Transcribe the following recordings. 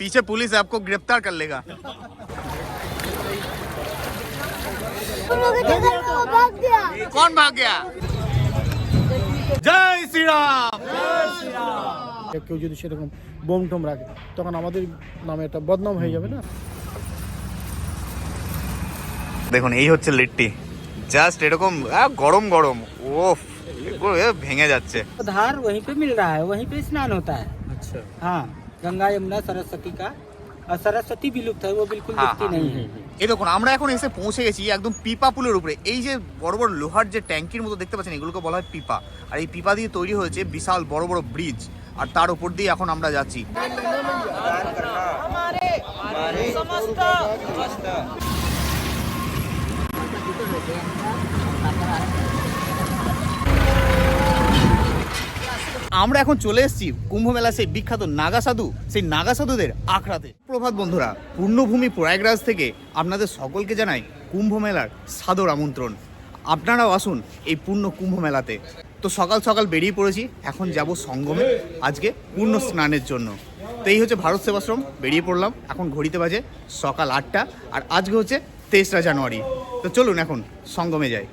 पीछे पुलिस आपको गिरफ्तार कर लेगा भाग गया कौन भाग गया জয় শ্রীরাম কেউ যদি সেরকম বোম টোম রাখে তখন আমাদের নামে একটা বদনাম হয়ে যাবে না দেখুন এই হচ্ছে লিট্টি জাস্ট এরকম আহ, গরম গরম ওফ পুরো এ ভেঙে যাচ্ছে धार वहीं पे मिल रहा है वहीं पे स्नान होता है আচ্ছা हाँ गंगा यमुना सरस्वती का और सरस्वती विलुप्त है वो बिल्कुल हाँ, दिखती हाँ। नहीं है এই দেখুন আমরা এখন এসে পৌঁছে গেছি একদম পিপা পুলের উপরে এই যে বড় বড় লোহার যে ট্যাঙ্কির মতো দেখতে পাচ্ছেন এগুলোকে বলা হয় পিপা আর এই পিপা দিয়ে তৈরি হয়েছে বিশাল বড় বড় ব্রিজ আর তার উপর দিয়ে এখন আমরা যাচ্ছি আমরা এখন চলে এসেছি কুম্ভ মেলা সেই বিখ্যাত নাগা সাধু সেই নাগা সাধুদের আখড়াতে। প্রভাত বন্ধুরা, পূর্ণভূমি প্রয়াগরাজ থেকে আপনাদের সকলকে জানাই কুম্ভ মেলার সাদর আমন্ত্রণ। আপনারাও আসুন এই পূর্ণ কুম্ভ মেলাতে তো সকাল সকাল বেরিয়ে পড়েছি, এখন যাব সঙ্গমে, আজকে পূর্ণ স্নানের জন্য। তো এই হচ্ছে ভারত সেবাশ্রম, বেরিয়ে পড়লাম, এখন ঘড়িতে বাজে সকাল আটটা, আর আজকে হচ্ছে তেসরা জানুয়ারি। তো চলুন এখন সঙ্গমে যাই।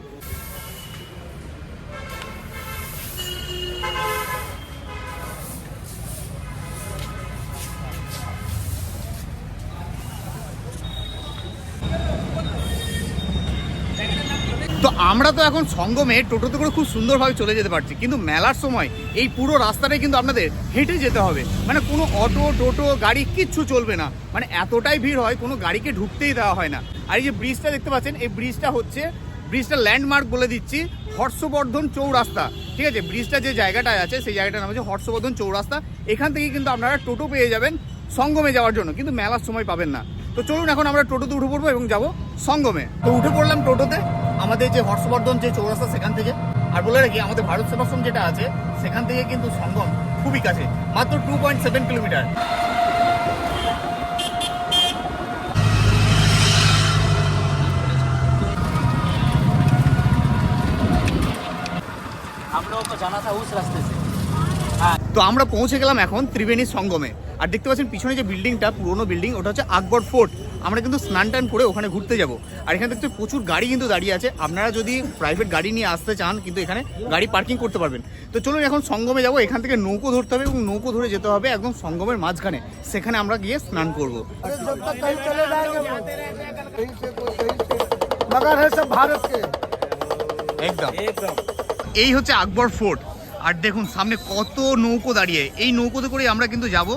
আমরা তো এখন সঙ্গমে টোটোতে করে খুব সুন্দরভাবে চলে যেতে পারছি, কিন্তু মেলার সময় এই পুরো রাস্তাটাই কিন্তু আপনাদের হেঁটে যেতে হবে। মানে কোনো অটো, টোটো, গাড়ি কিচ্ছু চলবে না। মানে এতটাই ভিড় হয়, কোনো গাড়িকে ঢুকতেই দেওয়া হয় না। আর এই যে ব্রিজটা দেখতে পাচ্ছেন, এই ব্রিজটা হচ্ছে ব্রিজটা ল্যান্ডমার্ক বলে দিচ্ছি, হর্ষবর্ধন চৌরাস্তা। ঠিক আছে? ব্রিজটা যে জায়গাটায় আছে, সেই জায়গাটার নাম হচ্ছে হর্ষবর্ধন চৌরাস্তা। এখান থেকে কিন্তু আপনারা টোটো পেয়ে যাবেন সঙ্গমে যাওয়ার জন্য, কিন্তু মেলার সময় পাবেন না। তো চলুন এখন আমরা টোটোতে উঠে পড়ব এবং যাব সঙ্গমে। তো উঠে পড়লাম টোটোতে। আমাদের যে হর্ষবর্ধন যে চৌরাস্তা সেখান থেকে আর বলে রাখি আমাদের ভারত সেবাশ্রম যেটা আছে সেখান থেকে কিন্তু সঙ্গম খুবই কাছে মাত্র টু পয়েন্ট সেভেন কিলোমিটার। হ্যাঁ। তো আমরা পৌঁছে গেলাম এখন ত্রিবেণী সঙ্গমে। আর দেখতে পাচ্ছেন পিছনে যে বিল্ডিংটা পুরনো বিল্ডিং ওটা হচ্ছে আকবর ফোর্ট আমরা কিন্তু স্নান টান করে ওখানে ঘুরতে যাব। আর এখানে দেখতে প্রচুর গাড়ি কিন্তু দাঁড়িয়ে আছে। আপনারা যদি প্রাইভেট গাড়ি নিয়ে আসতে চান কিন্তু এখানে গাড়ি পার্কিং করতে পারবেন। তো চলুন এখন সঙ্গমে যাব। এখান থেকে নৌকো ধরতে হবে এবং নৌকো ধরে যেতে হবে একদম সঙ্গমের মাঝখানে। সেখানে আমরা গিয়ে স্নান করব। একদম একদম। এই হচ্ছে আকবর ফোর্ট। আর দেখুন সামনে কত নৌকো দাঁড়িয়ে এই নৌকোতে করে আমরা কিন্তু যাব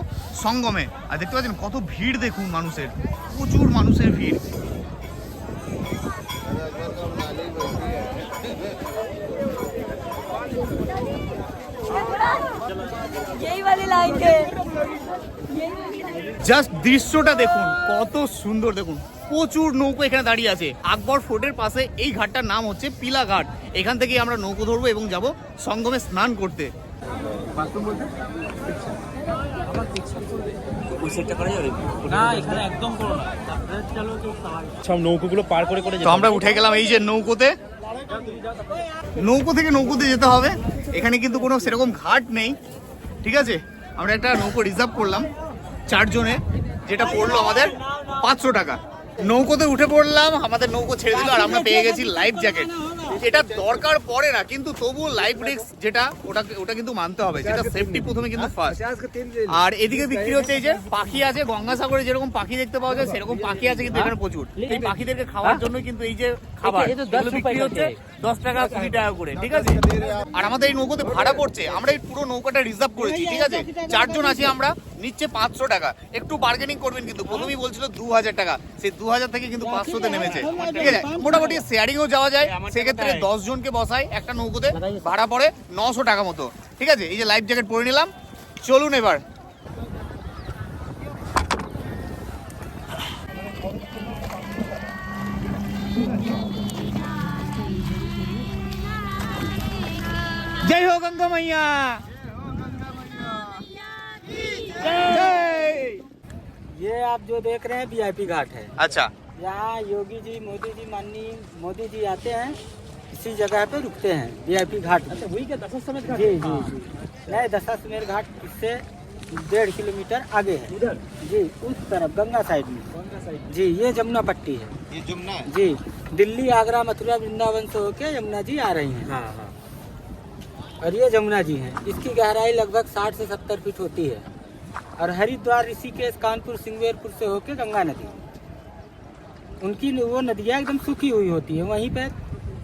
সঙ্গমে আর দেখতে পাচ্ছেন কত ভিড় দেখুন মানুষের প্রচুর মানুষের ভিড় यही वाली लाइन के জাস্ট দৃশ্যটা দেখুন কত সুন্দর দেখুন। প্রচুর নৌকো এখানে দাঁড়িয়ে আছে। আকবর ফোর্টের পাশে এই ঘাটটার নাম হচ্ছে পিলা ঘাট। এখান থেকে আমরা নৌকো ধরবো এবং যাব সঙ্গমে স্নান করতে। একদম করো না। সব নৌকোগুলো পার করে করে তো আমরা উঠে গেলাম এই যে নৌকোতে। নৌকো থেকে নৌকোতে যেতে হবে। এখানে কিন্তু কোনো সেরকম ঘাট নেই। ঠিক আছে? আমরা একটা নৌকো রিজার্ভ করলাম। চারজনে যেটা পড়ল আমাদের পাঁচশো টাকা। নৌকোতে উঠে পড়লাম আমাদের নৌকো ছেড়ে দিল আর আমরা পেয়ে গেছি লাইফ জ্যাকেট এটা দরকার পড়ে না কিন্তু তবু লাইফ রিস্ক যেটা ওটা ওটা কিন্তু মানতে হবে যেটা সেফটি প্রথমে কিন্তু ফার্স্ট আর এদিকে বিক্রি হচ্ছে এই যে পাখি আছে গঙ্গাসাগরে যেরকম পাখি দেখতে পাওয়া যায় সেরকম পাখি আছে কিন্তু এখানে প্রচুর। এই পাখিদেরকে খাওয়ার জন্য কিন্তু এই যে খাবার বিক্রি হচ্ছে। দশ টাকা, কুড়ি টাকা করে, ঠিক আছে? আর আমাদের এই নৌকোতে ভাড়া পড়ছে, আমরা এই পুরো নৌকাটা রিজার্ভ করেছি, ঠিক আছে? চারজন আছি আমরা, নিচ্ছে পাঁচশো টাকা। একটু বার্গেনিং করবেন কিন্তু, প্রথমেই বলছিল দু হাজার টাকা, সেই দু হাজার থেকে কিন্তু পাঁচশোতে নেমেছে, ঠিক আছে? মোটামুটি শেয়ারিংও যাওয়া যায়, সেক্ষেত্রে দশ জনকে বসায় একটা নৌকোতে ভাড়া পড়ে নশো টাকা মতো, ঠিক আছে? এই যে লাইফ জ্যাকেট পরে নিলাম, চলুন এবার। गंगा मैया ये आप जो देख रहे हैं वीआईपी घाट है। अच्छा। यहाँ योगी जी मोदी जी माननीय मोदी जी आते हैं इसी जगह पे रुकते हैं वीआईपी घाट। अच्छा वही क्या समेत घाट? जी जी जी। नहीं घाट इससे डेढ़ किलोमीटर आगे है। उधर? जी उस तरफ़ गंगा साइड में। गंगा साइड जी ये जमुना पट्टी है। ये जमुना जी दिल्ली आगरा मथुरा वृंदावन से होके यमुना जी आ रही है। हाँ, हाँ। और ये जमुना जी हैं। इसकी गहराई लगभग 60 से 70 फीट होती है। और हरिद्वार ऋषिकेश कानपुर सिंगवेरपुर से होके गंगा नदी। उनकी वो नदियाँ एकदम सूखी हुई होती है। वहीं पे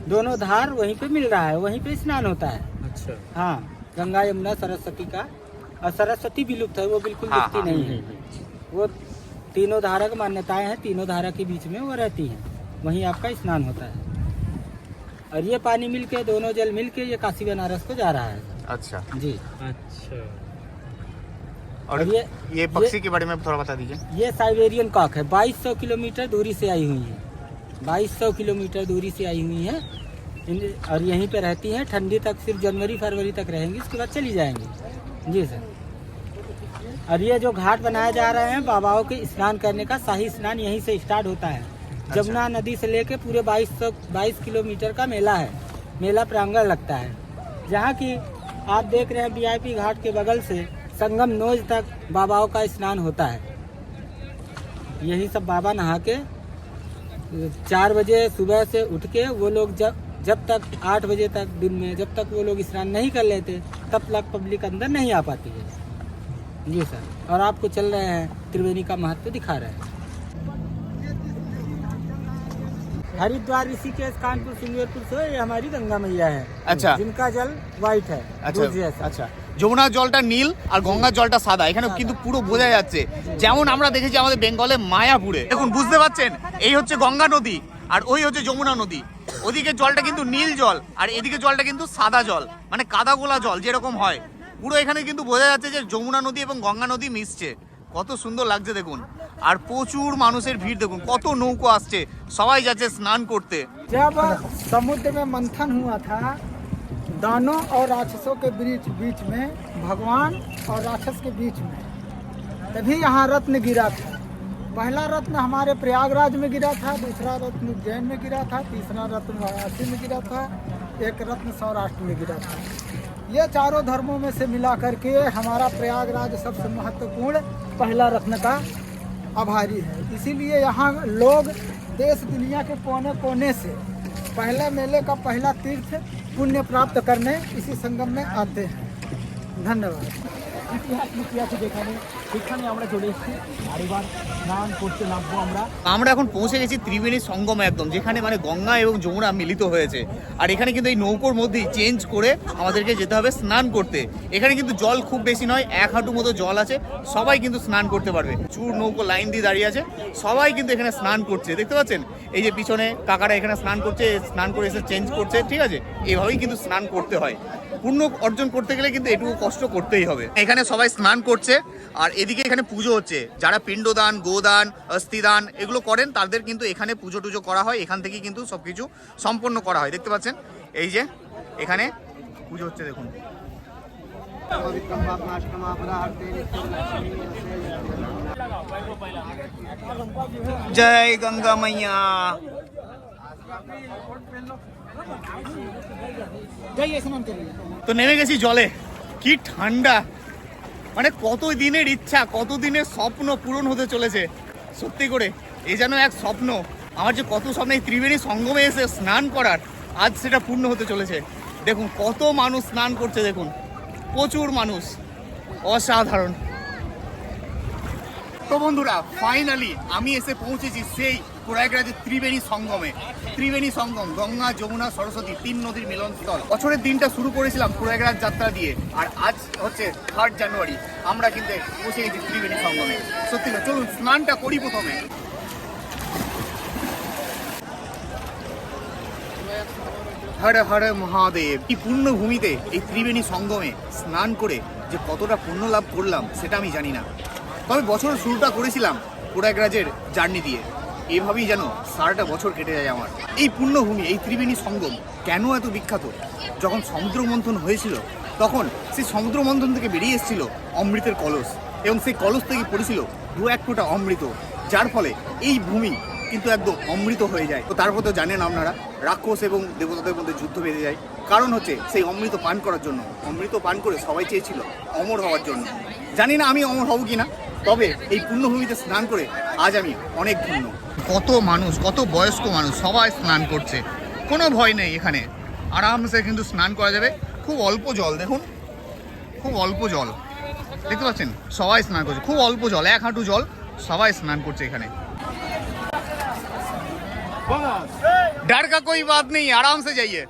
दोनों धार वहीं पे मिल रहा है। वहीं पे स्नान होता है। अच्छा। हाँ गंगा यमुना सरस्वती का। और सरस्वती विलुप्त है वो बिल्कुल हाँ, दिखती हाँ, नहीं है। वो तीनों धारा की मान्यताएँ हैं तीनों धारा के बीच में वो रहती हैं। वहीं आपका स्नान होता है। और ये पानी मिल के दोनों जल मिल के ये काशी बनारस को जा रहा है। अच्छा। जी। अच्छा। और और ये- ये पक्षी के बारे में थोड़ा बता दीजिए। ये साइबेरियन कॉक है। 2200 किलोमीटर दूरी से आई हुई है। 2200 किलोमीटर दूरी से आई हुई है। और यहीं पे रहती है। ठंडी तक सिर्फ़ जनवरी फरवरी तक रहेंगी। उसके बाद चली जाएँगी। जी सर। और ये जो घाट बनाए जा रहे हैं बाबाओं के स्नान करने का शाही स्नान यहीं से स्टार्ट होता है। जमुना नदी से लेके पूरे 2200 22 किलोमीटर का मेला है। मेला प्रांगण लगता है। जहाँ की आप देख रहे हैं वीआईपी घाट के बगल से संगम नोज़ तक बाबाओं का स्नान होता है। यही सब बाबा नहा के, चार बजे सुबह से उठ के वो लोग जब जब तक आठ बजे तक दिन में जब तक वो लोग स्नान नहीं कर लेते, तब तक पब्लिक अंदर नहीं आ पाती है। जी सर, और आपको चल रहे हैं त्रिवेणी का महत्व दिखा रहे हैं। हरिद्वार ऋषिकेश कानपुर सिंगेरपुर से ये हमारी गंगा मैया है अच्छा। जिनका जल व्हाइट है আচ্ছা दूध जैसा। আচ্ছা যমুনার জলটা নীল আর গঙ্গার জলটা সাদা এখানে কিন্তু পুরো বোঝা যাচ্ছে যেমন আমরা দেখেছি আমাদের বেঙ্গলে মায়াপুরে দেখুন বুঝতে পারছেন এই হচ্ছে গঙ্গা নদী আর ওই হচ্ছে যমুনা নদী ওদিকে জলটা কিন্তু নীল জল আর এদিকে জলটা কিন্তু সাদা জল মানে কাদা গোলা জল যেরকম হয় পুরো এখানে কিন্তু বোঝা যাচ্ছে যে যমুনা নদী এবং গঙ্গা নদী মিশছে কত সুন্দর লাগছে দেখুন আর প্রচুর মানুষের ভিড় দেখুন কত নৌকো আসছে সবাই যাচ্ছে স্নান করতে जब समुद्र में मंथन हुआ था दानों और राक्षसों के बीच बीच में भगवान और राक्षस के बीच में तभी यहाँ रत्न गिरा था पहला रत्न हमारे प्रयागराज में गिरा था दूसरा रत्न उज्जैन में गिरा था तीसरा रत्न वाराणसी में गिरा था एक रत्न सौराष्ट्र में गिरा था ये चारों धर्मों में से मिला करके हमारा प्रयागराज सबसे महत्वपूर्ण पहला रत्न का आभारी है। इसीलिए यहाँ लोग देश दुनिया के कोने कोने से पहले मेले का पहला तीर्थ पुण्य प्राप्त करने इसी संगम में आते हैं। धन्यवाद। इतिहास में देखा नहीं? আমরা এখন পৌঁছে গেছি ত্রিবেণী সঙ্গমে একদম, যেখানে মানে গঙ্গা এবং যমুনা মিলিত হয়েছে। আর এখানে কিন্তু এই নৌকোর মধ্যেই চেঞ্জ করে আমাদেরকে যেতে হবে স্নান করতে। এখানে কিন্তু জল খুব বেশি নয়, এক হাঁটু মতো জল আছে, সবাই কিন্তু স্নান করতে পারবে। চুর নৌকো লাইন দিয়ে দাঁড়িয়ে আছে, সবাই কিন্তু এখানে স্নান করছে, দেখতে পাচ্ছেন? এই যে পিছনে কাকারা এখানে স্নান করছে, স্নান করে এসে চেঞ্জ করছে, ঠিক আছে? এভাবেই কিন্তু স্নান করতে হয়। পূর্ণ অর্জন করতে গেলে কিন্তু এটুকু কষ্ট করতেই হবে। এখানে সবাই স্নান করছে, আর এদিকে এখানে পুজো হচ্ছে। যারা পিণ্ডদান, গোদান, অস্থিদান এগুলো করেন, তাদের কিন্তু এখানে পুজো টুজো করা হয়। এখান থেকে কিন্তু সব কিছু সম্পন্ন করা হয়। দেখতে পাচ্ছেন? এই যে, এখানে পুজো হচ্ছে, দেখুন। জয় গঙ্গা মাইয়া। তো নেমে গেছি জলে। কি ঠান্ডা। মানে কত দিনের ইচ্ছা কত দিনের স্বপ্ন পূরণ হতে চলেছে, সত্যি করে, এ যেন এক স্বপ্ন। আমার যে কত স্বপ্ন, এই ত্রিবেণী সঙ্গমে এসে স্নান করার, আজ সেটা পূর্ণ হতে চলেছে। দেখুন, কত মানুষ স্নান করছে, দেখুন, প্রচুর মানুষ, অসাধারণ। তো বন্ধুরা ফাইনালি আমি এসে পৌঁছেছি সেই প্রয়াগরাজের ত্রিবেণী সঙ্গমে। ত্রিবেণী সঙ্গম, গঙ্গা, যমুনা, সরস্বতী, তিন নদীর মিলনস্থল। বছরের দিনটা শুরু করেছিলাম প্রয়াগরাজ যাত্রা দিয়ে, আর আজ হচ্ছে থার্ড জানুয়ারি আমরা কিন্তু পৌঁছে গেছি ত্রিবেণী সঙ্গমে। সত্যি চলুন, স্নানটা করি প্রথমে। হর হর মহাদেব এই পূর্ণভূমিতে এই ত্রিবেণী সঙ্গমে স্নান করে যে কতটা পুণ্য লাভ করলাম, সেটা আমি জানি না। তবে বছরের শুরুটা করেছিলাম প্রয়াগরাজের জার্নি দিয়ে। এভাবেই যেন সারাটা বছর কেটে যায় আমার। এই পুণ্যভূমি এই ত্রিবেণী সঙ্গম কেন এত বিখ্যাত? যখন সমুদ্র মন্থন হয়েছিল, তখন সেই সমুদ্র মন্থন থেকে বেরিয়ে এসেছিল অমৃতের কলস এবং সেই কলস থেকে পড়েছিল দু এক ফোঁটা অমৃত, যার ফলে এই ভূমি কিন্তু একদম অমৃত হয়ে যায়। তো তারপর তো জানেন আপনারা, রাক্ষস এবং দেবতাদের মধ্যে যুদ্ধ বেঁধে যায়। কারণ হচ্ছে সেই অমৃত পান করার জন্য, অমৃত পান করে সবাই চেয়েছিল অমর হওয়ার জন্য। জানি না আমি অমর হব কিনা তবে এই পুণ্যভূমিতে স্নান করে আজ আমি অনেক ধন্য কত মানুষ কত বয়স্ক মানুষ সবাই স্নান করছে কোনো ভয় নেই এখানে আরামসে কিন্তু স্নান করা যাবে খুব অল্প জল দেখুন খুব অল্প জল দেখতে পাচ্ছেন সবাই স্নান করছে খুব অল্প জল এক হাঁটু জল সবাই স্নান করছে এখানে डर का कोई बात नहीं आराम से जाइए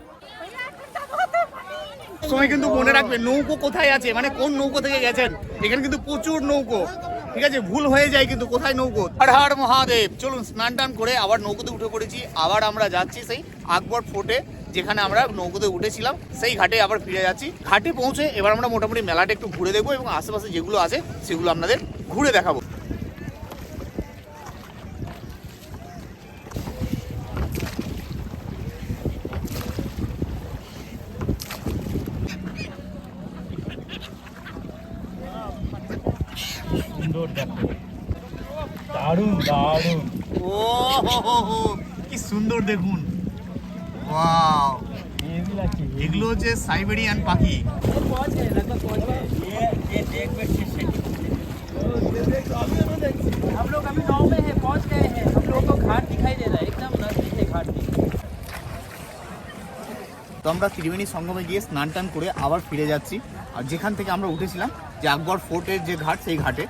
সময় কিন্তু মনে রাখবে নৌকো কোথায় আছে মানে কোন নৌকো থেকে গেছেন এখানে কিন্তু প্রচুর নৌকো ঠিক আছে, ভুল হয়ে যায় কিন্তু কোথায় নৌকো? হর মহাদেব। চলুন স্নান টান করে আবার নৌকোতে উঠে পড়েছি। আবার আমরা যাচ্ছি সেই আকবর ফোর্টে, যেখানে আমরা নৌকোতে উঠেছিলাম। সেই ঘাটে আবার ফিরে যাচ্ছি। ঘাটে পৌঁছে এবার আমরা মোটামুটি মেলাটা একটু ঘুরে দেখব এবং আশেপাশে যেগুলো আছে সেগুলো আপনাদের ঘুরে দেখাবো। দারুণ দারুণ ও হো হো হো, কি সুন্দর দেখুন ওয়াও এগুলো হচ্ছে সাইবেরিয়ান পাখি हम लोग अभी गांव में है पहुंच गए हैं हम लोग को घाट दिखाई दे रहा है एकदम नजदीक है घाट की তো আমরা ত্রিবেণী সঙ্গমে গিয়ে স্নান টান করে আবার ফিরে যাচ্ছি আর যেখান থেকে আমরা উঠেছিলাম যে আকবর ফোর্টের যে ঘাট সেই ঘাটে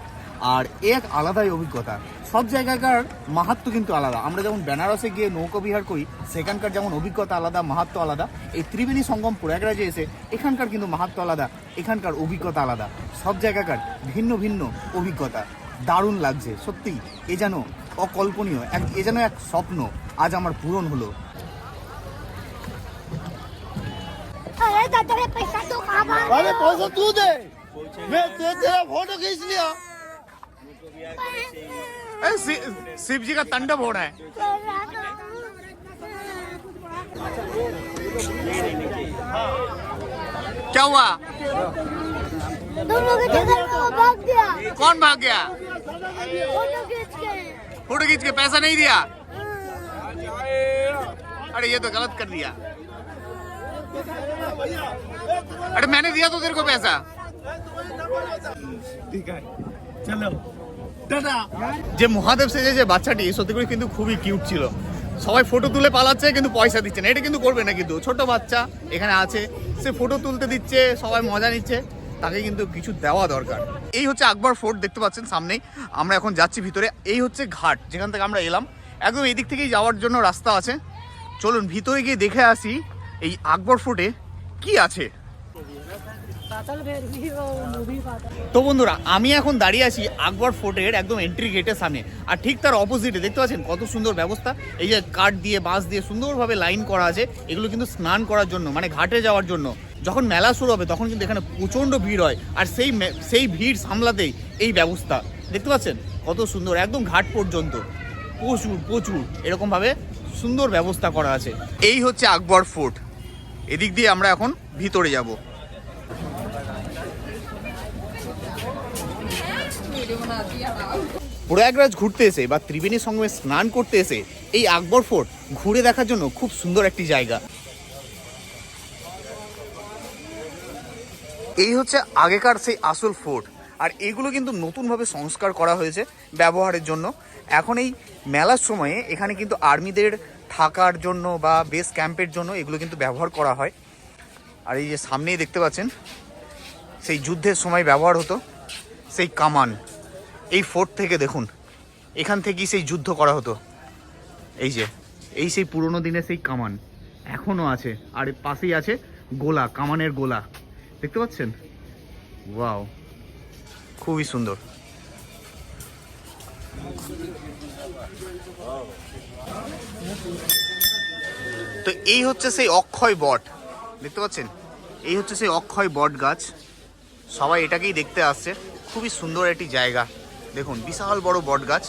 আর এ এক আলাদাই অভিজ্ঞতা সব জায়গাকার মাহাত্ম কিন্তু আলাদা আমরা যেমন বেনারসে গিয়ে নৌকা বিহার করি সেখানকার যেমন অভিজ্ঞতা আলাদা মাহাত্ম আলাদা এই ত্রিবেণী সঙ্গম প্রয়াগরাজে এসে এখানকার কিন্তু মাহাত্ম আলাদা এখানকার অভিজ্ঞতা আলাদা সব জায়গাকার ভিন্ন ভিন্ন অভিজ্ঞতা দারুণ লাগছে সত্যি এ যেন অকল্পনীয় এক এ যেন এক স্বপ্ন আজ আমার পূরণ হলো अरे दादा रे पैसा तो कहाँ भाग अरे पैसा तू दे मैं ते- तेरा फोटो खींच लिया शिव जी का तंडव हो रहा है। क्या हुआ? दोनों के भाग गया। कौन भाग गया? फ़ोटो खींच के। पैसा नहीं दिया? अरे ये तो गलत कर दिया। अरे मैंने दिया तो तेरे को पैसा। যে মহাদেব সেজে যে বাচ্চাটি, সত্যি করে কিন্তু খুবই কিউট ছিল। সবাই ফটো তুলে পালাচ্ছে, কিন্তু পয়সা দিচ্ছে না। এটা কিন্তু করবে না কিন্তু। ছোট বাচ্চা এখানে আছে, সে ফটো তুলতে দিচ্ছে, সবাই মজা নিচ্ছে। তাকে কিন্তু কিছু দেওয়া দরকার। এই হচ্ছে আকবর ফোর্ট দেখতে পাচ্ছেন সামনেই। আমরা এখন যাচ্ছি ভিতরে। এই হচ্ছে ঘাট, যেখান থেকে আমরা এলাম। একদম এই দিক থেকেই যাওয়ার জন্য রাস্তা আছে। চলুন ভিতরে গিয়ে দেখে আসি, এই আকবর ফোর্টে কি আছে? তো বন্ধুরা, আমি এখন দাঁড়িয়ে আছি আকবর ফোর্টের একদম এন্ট্রি গেটের সামনে। আর ঠিক তার অপোজিটে দেখতে পাচ্ছেন কত সুন্দর ব্যবস্থা? এই যে কাঠ দিয়ে বাঁশ দিয়ে সুন্দরভাবে লাইন করা আছে, এগুলো কিন্তু স্নান করার জন্য মানে ঘাটে যাওয়ার জন্য। যখন মেলা শুরু হবে, তখন কিন্তু এখানে প্রচণ্ড ভিড় হয়। আর সেই সেই ভিড় সামলাতেই এই ব্যবস্থা। দেখতে পাচ্ছেন? কত সুন্দর, একদম ঘাট পর্যন্ত। প্রচুর প্রচুর, এরকমভাবে সুন্দর ব্যবস্থা করা আছে। এই হচ্ছে আকবর ফোর্ট। এদিক দিয়ে আমরা এখন ভিতরে যাব। প্রয়াগরাজ ঘুরতে এসে বা ত্রিবেণী সঙ্গমে স্নান করতে এসে এই আকবর ফোর্ট ঘুরে দেখার জন্য খুব সুন্দর একটি জায়গা। এই হচ্ছে আগেকার সেই আসল ফোর্ট। আর এগুলো কিন্তু নতুনভাবে সংস্কার করা হয়েছে ব্যবহারের জন্য। এখন এই মেলার সময়ে এখানে কিন্তু আর্মিদের থাকার জন্য বা বেস ক্যাম্পের জন্য এগুলো কিন্তু ব্যবহার করা হয়। আর এই যে সামনেই দেখতে পাচ্ছেন, সেই যুদ্ধের সময় ব্যবহার হতো, সেই কামান। এই ফোর্ট থেকে দেখুন, এখান থেকেই সেই যুদ্ধ করা হতো। এই যে, এই সেই পুরনো দিনের সেই কামান, এখনও আছে, আর পাশেই আছে গোলা, কামানের গোলা। দেখতে পাচ্ছেন? ওয়াও, খুবই সুন্দর। তো এই হচ্ছে সেই অক্ষয় বট, দেখতে পাচ্ছেন? এই হচ্ছে সেই অক্ষয় বট গাছ। সবাই এটাকেই দেখতে আসছে। খুবই সুন্দর একটি জায়গা। দেখুন বিশাল বড় বট গাছ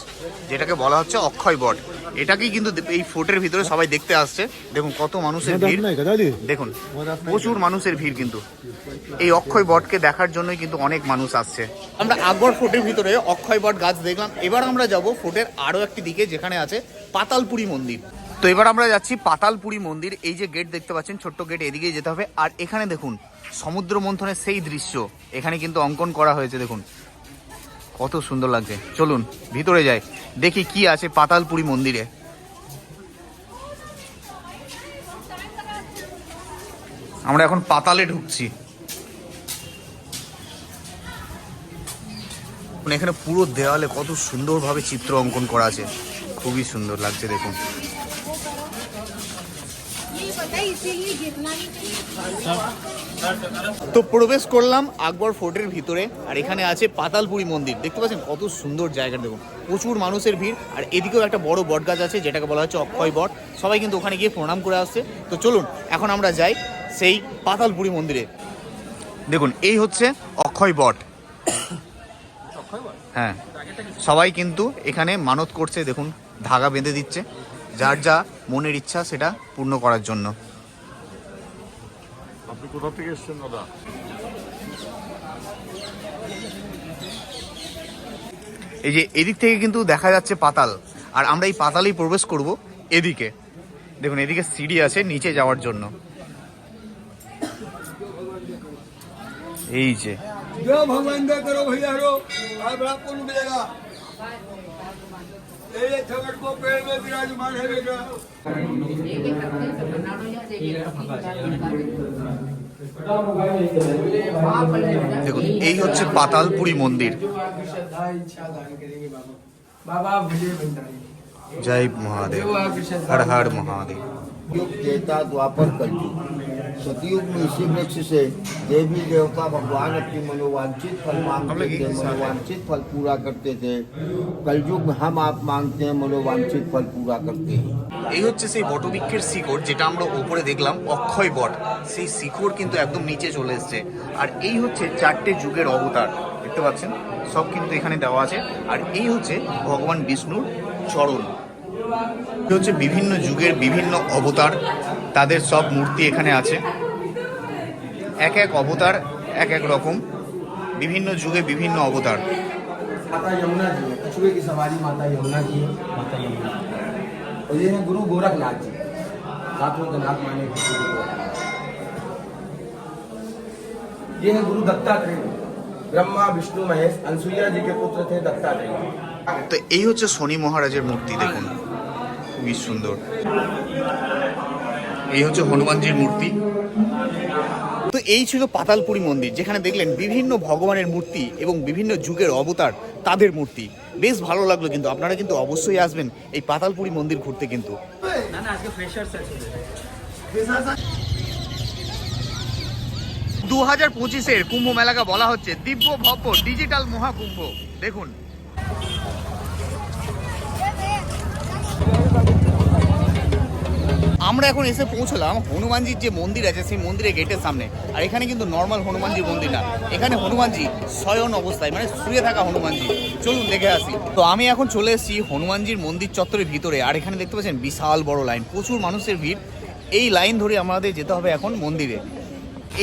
যেটাকে বলা হচ্ছে অক্ষয় বট। এটাকেই কিন্তু এই ফোর্টের ভিতরে সবাই দেখতে আসছে। দেখুন কত মানুষের ভিড়। দেখুন প্রচুর মানুষের ভিড় কিন্তু। এই অক্ষয় বটকে দেখার জন্যই কিন্তু অনেক মানুষ আসছে। আমরা আকবর ফোর্টের ভিতরে অক্ষয় বট গাছ দেখলাম। এবার আমরা যাব ফোর্টের আরও একটি দিকে যেখানে আছে পাতালপুরি মন্দির। তো এবার আমরা যাচ্ছি পাতালপুরি মন্দির। এই যে গেট দেখতে পাচ্ছেন ছোট্ট গেট এদিকে যেতে হবে। আর এখানে দেখুন সমুদ্র মন্থনের সেই দৃশ্য। এখানে কিন্তু অঙ্কন করা হয়েছে দেখুন। কত সুন্দর লাগছে। চলুন, ভিতরে যাই। দেখি কি আছে পাতালপুরি মন্দিরে। আমরা এখন পাতালে ঢুকছি। মানে এখানে পুরো দেওয়ালে কত সুন্দরভাবে চিত্র অঙ্কন করা আছে। খুবই সুন্দর লাগছে দেখুন। তো প্রবেশ করলাম আকবর ফোর্টের ভিতরে, আর এখানে আছে পাতালপুরি মন্দির। দেখতে পাচ্ছেন কত সুন্দর জায়গা, দেখুন। প্রচুর মানুষের ভিড়, আর এদিকেও একটা বড় বট গাছ আছে, যেটাকে বলা হচ্ছে অক্ষয় বট। সবাই কিন্তু ওখানে গিয়ে প্রণাম করে আসছে। তো চলুন, এখন আমরা যাই সেই পাতালপুরি মন্দিরে। দেখুন, এই হচ্ছে অক্ষয় বট। হ্যাঁ সবাই কিন্তু এখানে মানত করছে, দেখুন, ধাগা বেঁধে দিচ্ছে। যার যা মনের ইচ্ছা সেটা পূর্ণ করার জন্য। আপনি কোথা থেকে দাদা? এই যে এদিক থেকে কিন্তু দেখা যাচ্ছে পাতাল আর আমরা এই পাতালেই প্রবেশ করব এদিকে। দেখুন এদিকে সিঁড়ি আছে নিচে যাওয়ার জন্য। এই যে। ভগবান करो भैया रो आज बड़ा पुण्य मिलेगा ये छगट को पेड़ में विराजमान है बेटा দেখুন এই হচ্ছে পাতালপুরি মন্দির জয় মহাদেব হর হর মহাদেব युग त्रेता द्वापर कलयुग सतयुग में इसी वृक्ष से देवी देवता भगवान अपनी मनोवांछित फल मांगते थे मनोवांछित फल पूरा करते थे कलयुग में हम आप मांगते हैं मनोवांछित फल पूरा करते हैं এই হচ্ছে সেই বটবৃক্ষের শিকড় যেটা আমরা উপরে দেখলাম অক্ষয় বট সেই শিকড় কিন্তু একদম নিচে চলে এসছে আর এই হচ্ছে চারটে যুগের অবতার দেখতে পাচ্ছেন সব কিন্তু এখানে দেওয়া আছে আর এই হচ্ছে ভগবান বিষ্ণুর চরণ এই হচ্ছে বিভিন্ন যুগের বিভিন্ন অবতার তাদের সব মূর্তি এখানে আছে এক এক অবতার এক এক রকম বিভিন্ন যুগে বিভিন্ন অবতার माता यमुना जी है कछुए की सवारी माता यमुना की है माता यमुना और ये है गुरु गोरखनाथ जी सातवें का नाथ माने गुरु गोरखनाथ ये है गुरु दत्तात्रेय ब्रह्मा विष्णु महेश अनसुईया जी के पुत्र थे दत्तात्रेय তো এই হচ্ছে শনি মহারাজের মূর্তি দেখুন খুবই সুন্দর। এই হচ্ছে হনুমানজির মূর্তি। তো এই ছিল পাতালপুরি মন্দির যেখানে দেখলেন বিভিন্ন ভগবানের মূর্তি এবং বিভিন্ন যুগের অবতার তাদের মূর্তি। বেশ ভালো লাগল কিন্তু আপনারা কিন্তু অবশ্যই আসবেন এই পাতালপুরি মন্দির ঘুরতে কিন্তু। দু হাজার পঁচিশের কুম্ভ মেলাকে বলা হচ্ছে দিব্য ভব্য ডিজিটাল মহাকুম্ভ। দেখুন। আমরা এখন এসে পৌঁছলাম হনুমানজির যে মন্দির আছে, সেই মন্দিরের গেটের সামনে। আর এখানে কিন্তু নর্মাল হনুমানজির মন্দির না। এখানে হনুমানজি শয়ন অবস্থায় মানে শুয়ে থাকা হনুমানজি। চলুন দেখে আসি। তো আমি এখন চলে এসেছি হনুমানজির মন্দির চত্বরের ভিতরে। আর এখানে দেখতে পাচ্ছেন বিশাল বড় লাইন প্রচুর মানুষের ভিড়। এই লাইন ধরে আমাদের যেতে হবে এখন মন্দিরে।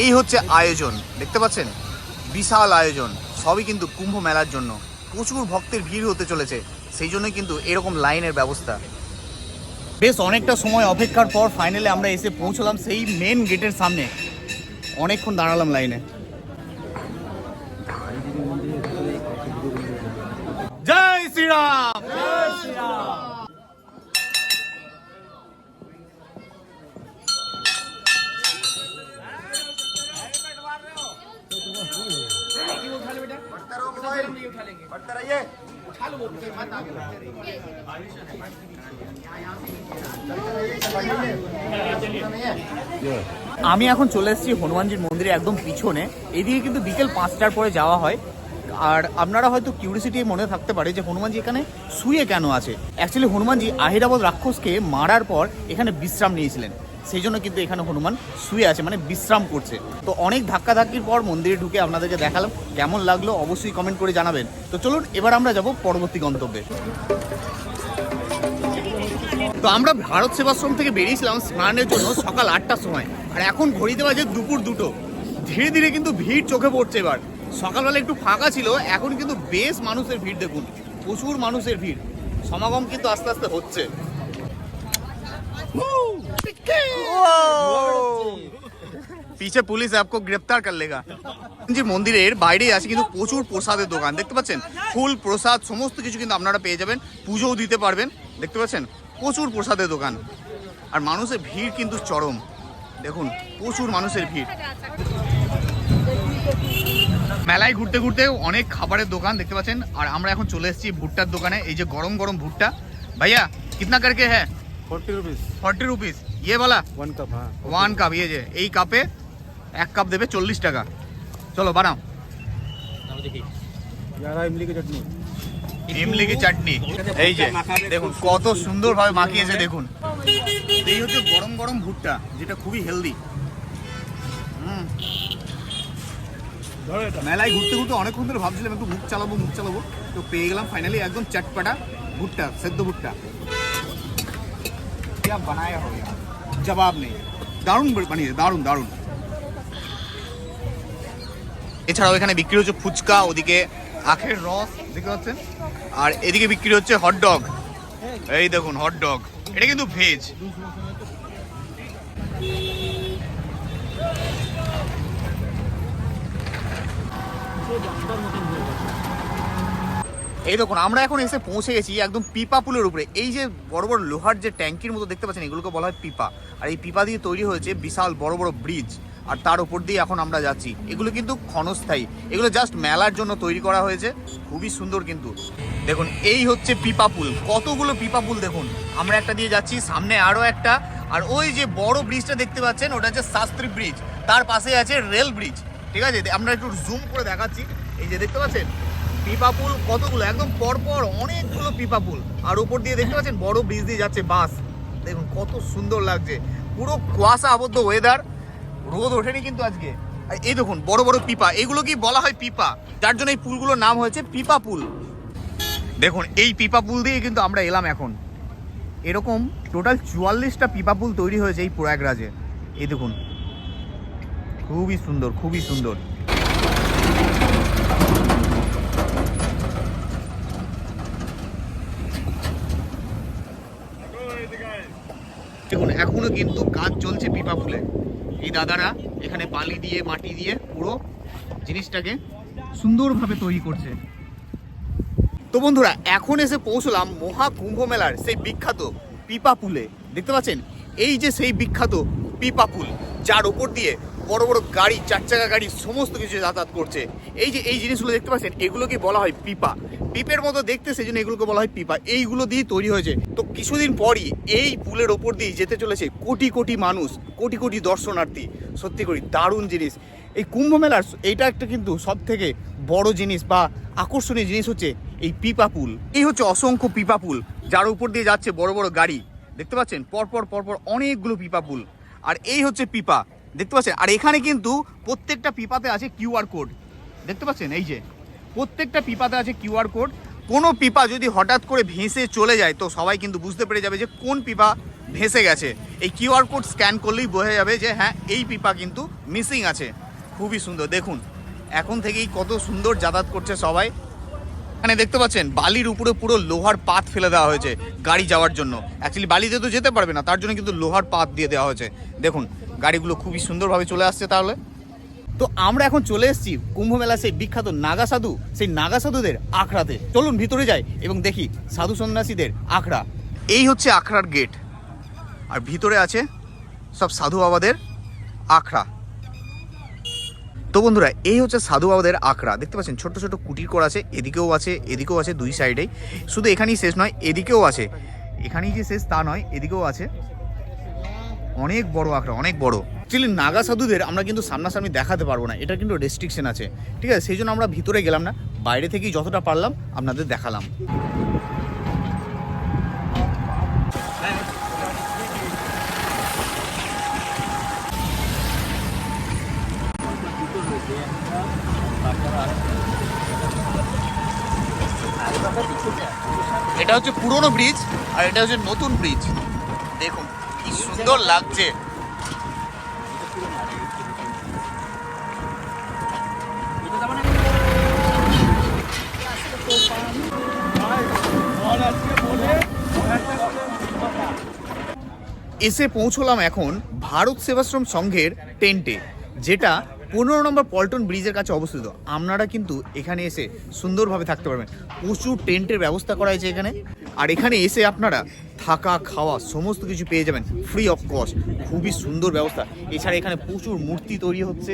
এই হচ্ছে আয়োজন, দেখতে পাচ্ছেন? বিশাল আয়োজন, সবই কিন্তু কুম্ভ মেলার জন্য। প্রচুর ভক্তের ভিড় হতে চলেছে, সেই জন্যই কিন্তু এরকম লাইনের ব্যবস্থা। বেশ অনেকটা সময় অপেক্ষার পর ফাইনালি আমরা এসে পৌঁছলাম সেই মেন গেটের সামনে। অনেকক্ষণ দাঁড়ালাম লাইনে জয় শ্রীরাম! আমি এখন চলে এসেছি হনুমানজির মন্দিরে একদম পিছনে। এদিকে কিন্তু বিকেল পাঁচটার পরে যাওয়া হয়। আর আপনারা হয়তো কিউরিসিটি মনে থাকতে পারে যে হনুমানজি এখানে শুয়ে কেন আছে? অ্যাকচুয়ালি হনুমানজি আহিরাবাদ রাক্ষসকে মারার পর এখানে বিশ্রাম নিয়েছিলেন। সেই জন্য কিন্তু এখানে হনুমান শুয়ে আছে মানে বিশ্রাম করছে। তো অনেক ধাক্কাধাক্কির পর মন্দিরে ঢুকে আপনাদেরকে দেখালাম, কেমন লাগল অবশ্যই কমেন্ট করে জানাবেন। তো চলুন, এবার আমরা যাব পরবর্তী গন্তব্যে। তো আমরা ভারত সেবাশ্রম থেকে বেরিয়েছিলাম স্নানের জন্য সকাল আটটার সময়। আর এখন ঘড়িতে বাজে দুপুর দুটো। ধীরে ধীরে কিন্তু ভিড় চোখে পড়ছে এবার। সকালবেলা একটু ফাঁকা ছিল, এখন কিন্তু বেশ মানুষের ভিড় দেখুন। প্রচুর মানুষের ভিড়। সমাগম কিন্তু আস্তে আস্তে হচ্ছে। পিছে পুলিশ আপকো গ্রেপ্তার কর লেগা যে মন্দিরের বাইরে আছে কিন্তু প্রচুর প্রসাদের দোকান দেখতে পাচ্ছেন ফুল প্রসাদ, সমস্ত কিছু কিন্তু আপনারা পেয়ে যাবেন, পুজোও দিতে পারবেন, দেখতে পাচ্ছেন? প্রচুর প্রসাদের দোকান। আর মানুষের ভিড় কিন্তু চরম। দেখুন, প্রচুর মানুষের ভিড়। মেলায় ঘুরতে ঘুরতে অনেক খাবারের দোকান, দেখতে পাচ্ছেন? আর আমরা এখন চলে এসেছি ভুট্টার দোকানে। এই যে গরম গরম ভুট্টা। ভাইয়া, কিতনা করকে হ্যাঁ forty rupees forty rupees one cup one cup যে এই কাপে এক কাপ দেবে চল্লিশ টাকা চলো ইমলি চাটনি চাটনি এই যে দেখুন কত সুন্দরভাবে মাখিয়েছে দেখুন এই হচ্ছে গরম গরম ভুট্টা যেটা খুবই হেলদি মেলায় ঘুরতে ঘুরতে অনেকক্ষণ ধরে ভাবছিলাম একটু মুখ চালাবো মুখ চালাবো। তো পেয়ে গেলাম ফাইনালি একদম চটপাটা ভুট্টা সেদ্ধ ভুট্টা। क्या बनाया हो यार জবাব নেই দারুণ বানিয়েছে দারুণ দারুণ এছাড়াও এখানে বিক্রি হচ্ছে ফুচকা ওদিকে আখের রস দেখতে পাচ্ছেন আর এদিকে বিক্রি হচ্ছে হট ডগ এই দেখুন হট ডগ এটা কিন্তু ভেজ এই দেখুন, আমরা এখন এসে পৌঁছে গেছি একদম পিপা পুলের উপরে। এই যে বড় বড় লোহার যে ট্যাঙ্কির মতো দেখতে পাচ্ছেন, এগুলোকে বলা হয় পিপা। আর এই পিপা দিয়ে তৈরি হয়েছে বিশাল বড় বড় ব্রিজ। আর তার উপর দিয়ে এখন আমরা যাচ্ছি। এগুলো কিন্তু ক্ষণস্থায়ী। এগুলো জাস্ট মেলার জন্য তৈরি করা হয়েছে। খুবই সুন্দর কিন্তু। দেখুন, এই হচ্ছে পিপা পুল। কতগুলো পিপা পুল দেখুন। আমরা একটা দিয়ে যাচ্ছি, সামনে আরও একটা। আর ওই যে বড় ব্রিজটা দেখতে পাচ্ছেন, ওটা হচ্ছে শাস্ত্রী ব্রিজ। তার পাশে আছে রেল ব্রিজ। ঠিক আছে? আমরা একটু জুম করে দেখাচ্ছি। এই যে দেখতে পাচ্ছেন? পিপা পুল কতগুলো? একদম পরপর অনেকগুলো পিপা পুল আর উপর দিয়ে দেখতে পাচ্ছেন বড় ব্রিজ দিয়ে যাচ্ছে বাস দেখুন কত সুন্দর লাগছে। পুরো কুয়াশা আবদ্ধ ওয়েদার রোদ ওঠেনি কিন্তু আজকে। আর এই দেখুন, বড় বড় পিপা। এগুলো কি বলা হয় পিপা? যার জন্য এই পুলগুলোর নাম হয়েছে পিপা পুল দেখুন, এই পিপা পুল দিয়ে কিন্তু আমরা এলাম এখন। এরকম টোটাল চুয়াল্লিশটা পিপা পুল তৈরি হয়েছে এই প্রয়াগরাজে। এই দেখুন। খুবই সুন্দর খুবই সুন্দর। দেখুন এখনও কিন্তু কাজ চলছে পিপা ফুলে। এই দাদারা এখানে বালি দিয়ে, মাটি দিয়ে পুরো জিনিসটাকে সুন্দরভাবে তৈরি করছে। তো বন্ধুরা, এখন এসে পৌঁছলাম মহা কুম্ভ মেলার সেই বিখ্যাত পিপা পুলে দেখতে পাচ্ছেন? এই যে সেই বিখ্যাত পিপা ফুল, যার ওপর দিয়ে বড় বড় গাড়ি, চার চাকা গাড়ি, সমস্ত কিছু যাতায়াত করছে। এই যে, এই জিনিসগুলো দেখতে পাচ্ছেন, এগুলোকে বলা হয় পিপা। পিপের মতো দেখতে সেই জন্য এগুলোকে বলা হয় পিপা। এইগুলো দিয়ে তৈরি হয়েছে। তো কিছুদিন পরই এই পুলের ওপর দিয়ে যেতে চলেছে কোটি কোটি মানুষ, কোটি কোটি দর্শনার্থী। সত্যি করি দারুণ জিনিস। এই কুম্ভ মেলার এইটা একটা কিন্তু সব থেকে বড় জিনিস বা আকর্ষণীয় জিনিস হচ্ছে এই পিপা পুল। এই হচ্ছে অসংখ্য পিপা পুল, যার উপর দিয়ে যাচ্ছে বড় বড় গাড়ি। দেখতে পাচ্ছেন? পরপর পরপর অনেকগুলো পিপা পুল। আর এই হচ্ছে পিপা। দেখতে পাচ্ছেন? আর এখানে কিন্তু প্রত্যেকটা পিপাতে আছে কিউআর কোড। দেখতে পাচ্ছেন? এই যে, প্রত্যেকটা পিপাতে আছে কিউআর কোড। কোনো পিপা যদি হঠাৎ করে ভেসে চলে যায়, তো সবাই কিন্তু বুঝতে পেরে যাবে যে কোন পিপা ভেসে গেছে। এই কিউআর কোড স্ক্যান করলেই বোঝা যাবে যে হ্যাঁ এই পিপা কিন্তু মিসিং আছে। খুবই সুন্দর। দেখুন, এখন থেকেই কত সুন্দর যাতায়াত করছে সবাই। এখানে দেখতে পাচ্ছেন, বালির উপরে পুরো লোহার পাত ফেলে দেওয়া হয়েছে গাড়ি যাওয়ার জন্য। অ্যাকচুয়ালি বালিতে তো যেতে পারবে না, তার জন্য কিন্তু লোহার পাত দিয়ে দেওয়া হয়েছে। দেখুন, গাড়িগুলো খুবই সুন্দরভাবে চলে আসছে তাহলে। তো আমরা এখন চলে এসেছি কুম্ভ মেলা সেই বিখ্যাত নাগা সাধু, সেই নাগা সাধুদের আখড়াতে। চলুন, ভিতরে যাই এবং দেখি সাধু সন্ন্যাসীদের আখড়া। এই হচ্ছে আখড়ার গেট আর ভিতরে আছে সব সাধু বাবাদের আখড়া। তো বন্ধুরা, এই হচ্ছে সাধু বাবাদের আখড়া। দেখতে পাচ্ছেন ছোট ছোট কুটির করা আছে, এদিকেও আছে এদিকেও আছে, দুই সাইডেই। শুধু এখানেই শেষ নয়, এদিকেও আছে। এখানেই যে শেষ তা নয়, এদিকেও আছে। অনেক বড় আখড়া, অনেক বড়। অ্যাকচুয়ালি নাগা সাধুদের আমরা কিন্তু সামনাসামনি দেখাতে পারব না এটা কিন্তু রেস্ট্রিকশন আছে। ঠিক আছে, সেই জন্য আমরা ভিতরে গেলাম না, বাইরে থেকেই যতটা পারলাম আপনাদের দেখালাম। এটা হচ্ছে পুরনো ব্রিজ আর এটা হচ্ছে নতুন ব্রিজ দেখুন, কি সুন্দর লাগছে। এসে পৌঁছলাম এখন ভারত সেবাশ্রম সংঘের টেন্টে, যেটা পনেরো নম্বর পল্টন ব্রিজের কাছে অবস্থিত। আপনারা কিন্তু এখানে এসে সুন্দরভাবে থাকতে পারবেন। প্রচুর টেন্টের ব্যবস্থা করা হয়েছে এখানে। আর এখানে এসে আপনারা থাকা, খাওয়া, সমস্ত কিছু পেয়ে যাবেন ফ্রি অফ কস্ট খুবই সুন্দর ব্যবস্থা। এছাড়া এখানে প্রচুর মূর্তি তৈরি হচ্ছে।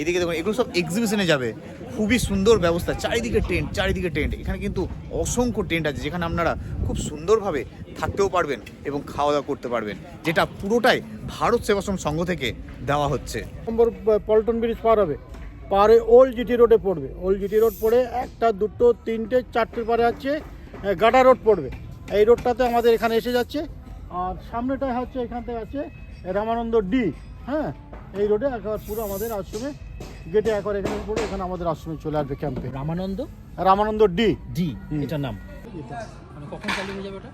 এদিকে দেখুন, এগুলো সব এক্সিবিশনে যাবে। খুবই সুন্দর ব্যবস্থা, চারিদিকে টেন্ট চারিদিকে টেন্ট এখানে কিন্তু অসংখ্য টেন্ট আছে, যেখানে আপনারা খুব সুন্দরভাবে থাকতেও পারবেন এবং খাওয়া দাওয়া করতে পারবেন, যেটা পুরোটাই ভারত সেবাশ্রম সংঘ থেকে দেওয়া হচ্ছে। নম্বর পল্টন ব্রিজ পার হবে। পারে ওল্ড জিটি রোডে পড়বে। ওল্ড জিটি রোড পড়ে একটা, দুটো, তিনটে, চারটে পারে আছে গাডা রোড পড়বে। এই রোডটাতে আমাদের এখানে এসে যাচ্ছে। আর সামনেটায় হচ্ছে এখান থেকে আছে রামানন্দ ডি হ্যাঁ? এই রোডে একবার পুরো আমাদের আশ্রমে গেটে একবার এখানে পড়ে এখানে আমাদের আশ্রমে চলে আসবে ক্যাম্পে রামানন্দ? রামানন্দ ডি। হুম। এটার নাম। মানে কখন চালু হয়ে যাবে ওটা?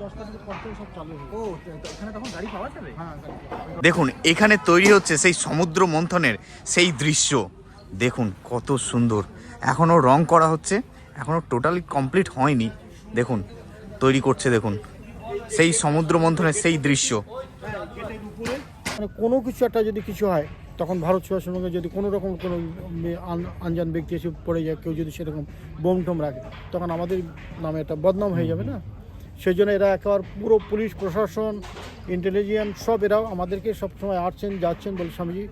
দশটা থেকে পঞ্চাশ সব চালু হয়ে ও এখানে তখন গাড়ি পাওয়া যাবে? হ্যাঁ দেখুন এখানে তৈরি হচ্ছে সেই সমুদ্র মন্থনের সেই দৃশ্য। দেখুন কত সুন্দর। এখনও রং করা হচ্ছে এখনও টোটালি কমপ্লিট হয়নি। দেখুন তৈরি করছে, দেখুন। সেই সমুদ্র মন্থনের সেই দৃশ্য। মানে কোনো কিছু একটা যদি কিছু হয়, তখন ভারত সেবাশ্রমে যদি কোনো রকম কোনো আনজান ব্যক্তি এসে পড়ে যায়, কেউ যদি সেরকম বোম টোম রাখে, তখন আমাদের নামে একটা বদনাম হয়ে যাবে না? সেই জন্য এরা একেবারে পুরো পুলিশ, প্রশাসন ইন্টেলিজেন্স সব এরাও আমাদেরকে সবসময় আসছেন, যাচ্ছেন বলে স্বামীজি,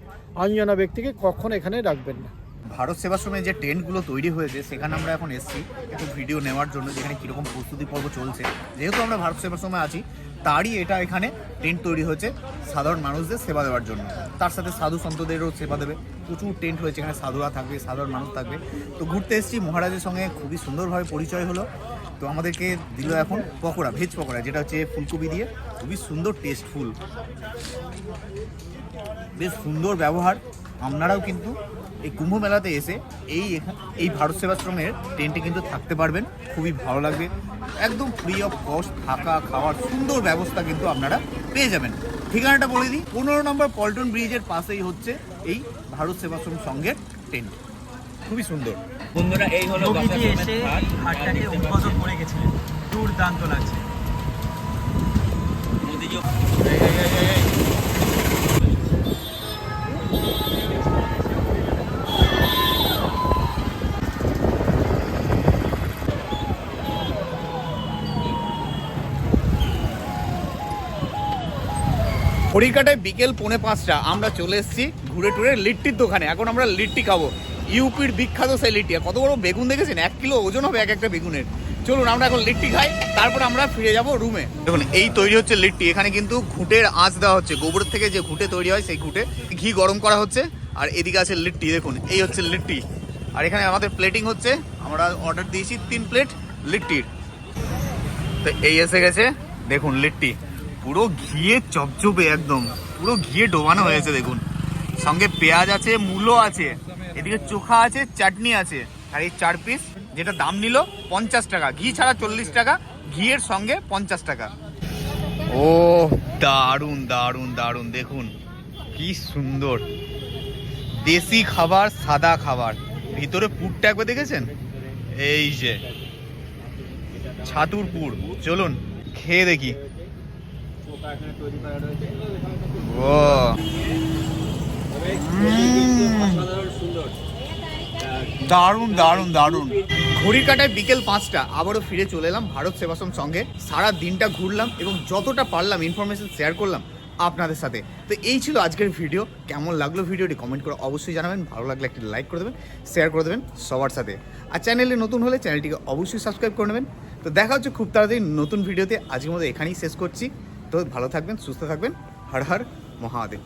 আনজানা ব্যক্তিকে কখন এখানে রাখবেন না। ভারত সেবাশ্রমে যে টেন্টগুলো তৈরি হয়েছে, সেখানে আমরা এখন এসেছি একটু ভিডিও নেওয়ার জন্য, যেখানে কীরকম প্রস্তুতি পর্ব চলছে। যেহেতু আমরা ভারত সেবাশ্রমে আছি, তারই এটা এখানে টেন্ট তৈরি হয়েছে সাধারণ মানুষদের সেবা দেওয়ার জন্য। তার সাথে সাধু সন্তদেরও সেবা দেবে। প্রচুর টেন্ট হয়েছে এখানে, সাধুরা থাকবে, সাধারণ মানুষ থাকবে। তো ঘুরতে এসেছি, মহারাজের সঙ্গে খুবই সুন্দরভাবে পরিচয় হলো। তো আমাদেরকে দিল এখন পকোড়া ভেজ পকোড়া, যেটা হচ্ছে ফুলকপি দিয়ে। খুবই সুন্দর টেস্টফুল বেশ সুন্দর ব্যবহার। আপনারাও কিন্তু এই কুম্ভ মেলাতে এসে এই এই ভারত সেবাশ্রমের টেন্টে কিন্তু থাকতে পারবেন। খুবই ভালো লাগবে। একদম ফ্রি অফ কস্ট থাকা খাওয়ার সুন্দর ব্যবস্থা কিন্তু আপনারা পেয়ে যাবেন। ঠিকানাটা বলে দিই পনেরো নম্বর পল্টন ব্রিজের পাশেই হচ্ছে এই ভারত সেবাশ্রম সংঘের টেন্ট। খুবই সুন্দর। বন্ধুরা এই হলো যোগীজি এসে ঘাটটাকে উদ্বোধন করে গেছিলেন। দুর্দান্ত লাগছে। হরিকাটায় বিকেল পৌনে পাঁচটা আমরা চলে এসেছি ঘুরে টুরে লিট্টির দোকানে। এখন আমরা লিট্টি খাব। ইউপির বিখ্যাত সেই লিট্টি। কত বড় বেগুন দেখেছেন? এক কিলো ওজন হবে এক একটা বেগুনের। চলুন, আমরা এখন লিট্টি খাই, তারপর আমরা ফিরে যাব রুমে। দেখুন, এই তৈরি হচ্ছে লিট্টি। এখানে কিন্তু ঘুঁটের আঁচ দেওয়া হচ্ছে। গোবর থেকে যে ঘুঁটে তৈরি হয়, সেই ঘুঁটে ঘি গরম করা হচ্ছে। আর এদিকে আছে লিট্টি, দেখুন, এই হচ্ছে লিট্টি। আর এখানে আমাদের প্লেটিং হচ্ছে। আমরা অর্ডার দিয়েছি তিন প্লেট লিট্টির। তো এই এসে গেছে। দেখুন, লিট্টি। পুরো ঘিয়ে চপচপে একদম। পুরো ঘিয়ে ডোবানো হয়েছে, দেখুন। সঙ্গে পেঁয়াজ আছে, মূলো আছে, এদিকে চোখা আছে, চাটনি আছে। আর এই চার পিস যেটা দাম নিল পঞ্চাশ টাকা। ঘি ছাড়া চল্লিশ টাকা, ঘিয়ের সঙ্গে পঞ্চাশ টাকা। ও, দারুণ দারুণ দারুণ, দেখুন, কি সুন্দর। দেশি খাবার, সাদা খাবার। ভিতরে পুরটা একবার দেখেছেন? এই যে, ছাতুর পুর। চলুন, খেয়ে দেখি। ও দারুণ দারুণ দারুণ। ঘড়ির কাটায় বিকেল পাঁচটা আবারও ফিরে চলে এলাম ভারত সেবাশ্রম সঙ্গে। সারা দিনটা ঘুরলাম এবং যতটা পারলাম ইনফরমেশন শেয়ার করলাম আপনাদের সাথে। তো এই ছিল আজকের ভিডিও কেমন লাগল ভিডিওটি কমেন্ট করে অবশ্যই জানাবেন। ভালো লাগলে একটি লাইক করে দেবেন শেয়ার করে দেবেন সবার সাথে। আর চ্যানেলে নতুন হলে চ্যানেলটিকে অবশ্যই সাবস্ক্রাইব করে নেবেন। তো দেখা হচ্ছে খুব তাড়াতাড়ি নতুন ভিডিওতে আজকের মতো এখানেই শেষ করছি। তো ভালো থাকবেন সুস্থ থাকবেন। হর হর মহাদেব।